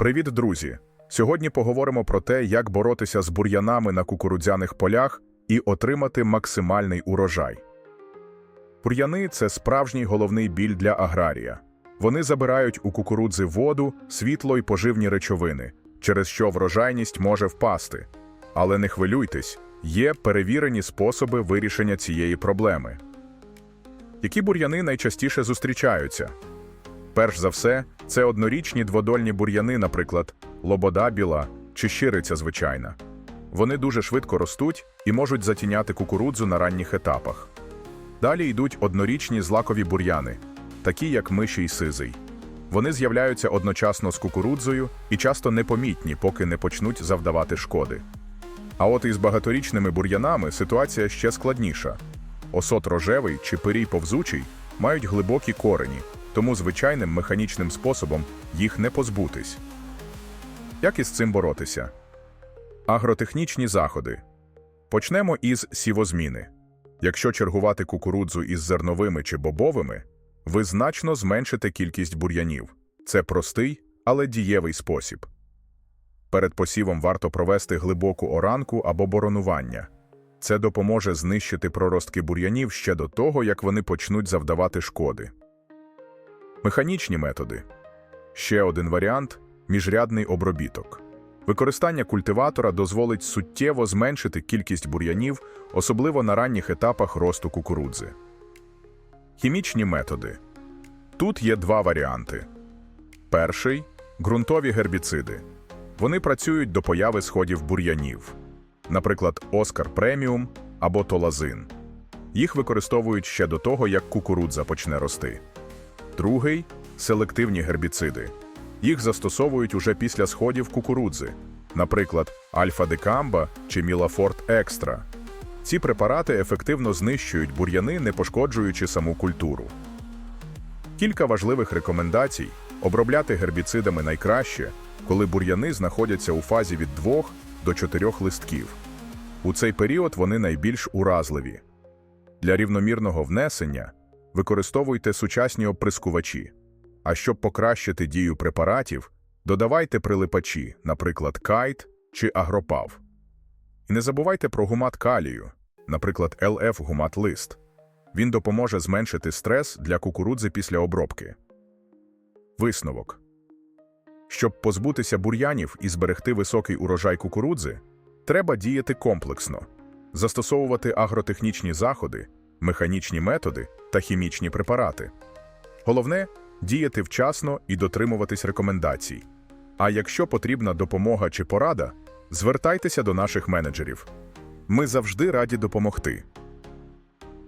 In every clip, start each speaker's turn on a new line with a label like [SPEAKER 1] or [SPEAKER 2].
[SPEAKER 1] Привіт, друзі! Сьогодні поговоримо про те, як боротися з бур'янами на кукурудзяних полях і отримати максимальний урожай. Бур'яни це справжній головний біль для аграрія. Вони забирають у кукурудзи воду, світло й поживні речовини, через що врожайність може впасти. Але не хвилюйтесь, є перевірені способи вирішення цієї проблеми. Які бур'яни найчастіше зустрічаються? Перш за все, це однорічні дводольні бур'яни, наприклад, лобода біла чи щириця звичайна. Вони дуже швидко ростуть і можуть затіняти кукурудзу на ранніх етапах. Далі йдуть однорічні злакові бур'яни, такі як миші й сизий. Вони з'являються одночасно з кукурудзою і часто непомітні, поки не почнуть завдавати шкоди. А от із багаторічними бур'янами ситуація ще складніша. Осот рожевий чи пирій повзучий мають глибокі корені, тому звичайним механічним способом їх не позбутись. Як із цим боротися? Агротехнічні заходи. Почнемо із сівозміни. Якщо чергувати кукурудзу із зерновими чи бобовими, ви значно зменшите кількість бур'янів. Це простий, але дієвий спосіб. Перед посівом варто провести глибоку оранку або боронування. Це допоможе знищити проростки бур'янів ще до того, як вони почнуть завдавати шкоди. Механічні методи. Ще один варіант міжрядний обробіток. Використання культиватора дозволить суттєво зменшити кількість бур'янів, особливо на ранніх етапах росту кукурудзи. Хімічні методи. Тут є два варіанти. Перший ґрунтові гербіциди. Вони працюють до появи сходів бур'янів, наприклад, Оскар преміум або толазин. Їх використовують ще до того, як кукурудза почне рости. Другий селективні гербіциди. Їх застосовують уже після сходів кукурудзи, наприклад, альфа-декамба чи мілафорт екстра. Ці препарати ефективно знищують бур'яни, не пошкоджуючи саму культуру. Кілька важливих рекомендацій обробляти гербіцидами найкраще, коли бур'яни знаходяться у фазі від 2 до 4 листків. У цей період вони найбільш уразливі. Для рівномірного внесення використовуйте сучасні оприскувачі. А щоб покращити дію препаратів, додавайте прилипачі, наприклад, кайт чи агропав. І не забувайте про гумат калію, наприклад, ЛФ гумат лист. Він допоможе зменшити стрес для кукурудзи після обробки. Висновок. Щоб позбутися бур'янів і зберегти високий урожай кукурудзи, треба діяти комплексно, застосовувати агротехнічні заходи, механічні методи та хімічні препарати. Головне діяти вчасно і дотримуватись рекомендацій. А якщо потрібна допомога чи порада, звертайтеся до наших менеджерів. Ми завжди раді допомогти.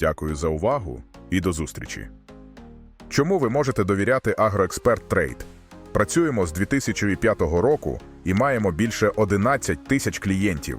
[SPEAKER 1] Дякую за увагу і до зустрічі. Чому ви можете довіряти Агроексперт Трейд? Працюємо з 2005 року і маємо більше 11 тисяч клієнтів.